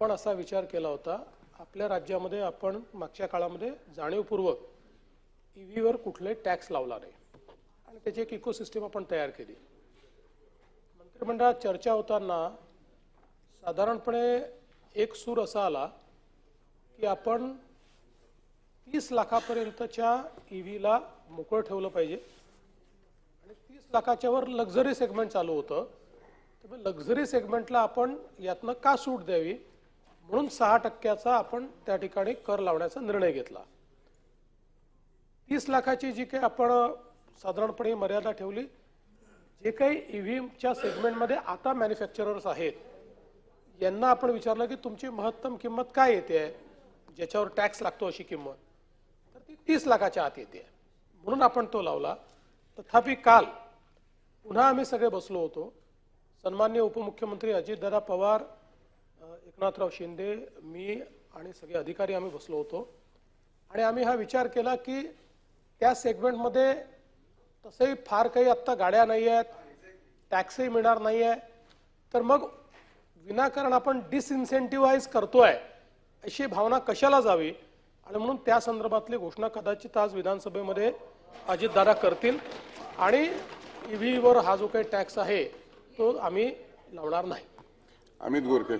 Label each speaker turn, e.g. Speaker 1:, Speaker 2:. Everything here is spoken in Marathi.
Speaker 1: आपण असा विचार केला होता आपल्या राज्यामध्ये आपण मागच्या काळामध्ये जाणीवपूर्वक ईव्हीवर कुठलाही टॅक्स लावला नाही आणि त्याची एक इकोसिस्टम आपण तयार केली. मंत्रिमंडळात चर्चा होताना साधारणपणे एक सूर असा आला की आपण तीस लाखापर्यंतच्या ईव्हीला मोकळं ठेवलं पाहिजे. आणि तीस लाखाच्यावर लक्झरी सेगमेंट चालू होतं. त्यामुळे लक्झरी सेगमेंटला आपण यातनं का सूट द्यावी? म्हणून सहा टक्क्याचा आपण त्या ठिकाणी कर लावण्याचा निर्णय घेतला. तीस लाखाची जी काही आपण साधारणपणे मर्यादा ठेवली जे काही ईव्हीएमच्या सेगमेंटमध्ये आता मॅन्युफॅक्चरर्स आहेत यांना आपण विचारलं की तुमची महत्तम किंमत काय येते ज्याच्यावर टॅक्स लागतो अशी किंमत. तर ती तीस लाखाच्या आत येते म्हणून आपण तो लावला. तथापि काल पुन्हा आम्ही सगळे बसलो होतो. सन्मान्य उपमुख्यमंत्री अजितदादा पवार एकनाथराव शिंदे मी आणि सगळे अधिकारी आम्ही बसलो होतो. आणि आम्ही हा विचार केला की त्या सेगमेंटमध्ये तसंही फार काही आत्ता गाड्या नाही आहेत टॅक्सही मिळणार नाही आहे तर मग विनाकारण आपण डिसइन्सेंटिव्हाइज करतोय अशी भावना कशाला जावी? आणि म्हणून त्या संदर्भातली घोषणा कदाचित आज विधानसभेमध्ये अजितदादा करतील. आणि ईव्हीवर हा जो काही टॅक्स आहे तो आम्ही लावणार नाही.
Speaker 2: अमित गोरखे.